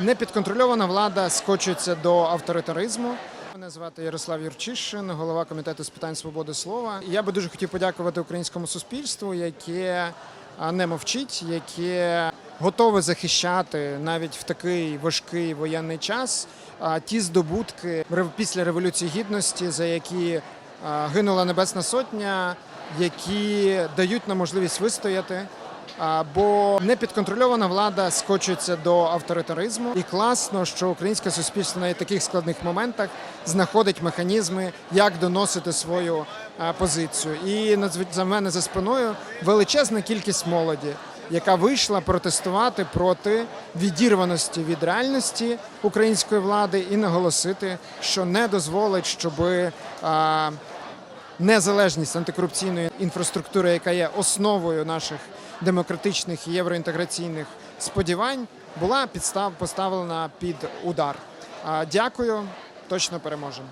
Непідконтрольована влада скочується до авторитаризму. Мене звати Ярослав Юрчишин, голова комітету з питань свободи слова. Я би дуже хотів подякувати українському суспільству, яке не мовчить, яке готове захищати навіть в такий важкий воєнний час ті здобутки після революції гідності, за які гинула Небесна Сотня, які дають нам можливість вистояти. Бо непідконтрольована влада скочується до авторитаризму, і класно, що українське суспільство в таких складних моментах знаходить механізми, як доносити свою позицію. І за мене за спиною величезна кількість молоді, яка вийшла протестувати проти відірваності від реальності української влади і наголосити, що не дозволить, щоби. Незалежність антикорупційної інфраструктури, яка є основою наших демократичних і євроінтеграційних сподівань, була підстав поставлена під удар. Дякую, точно переможемо.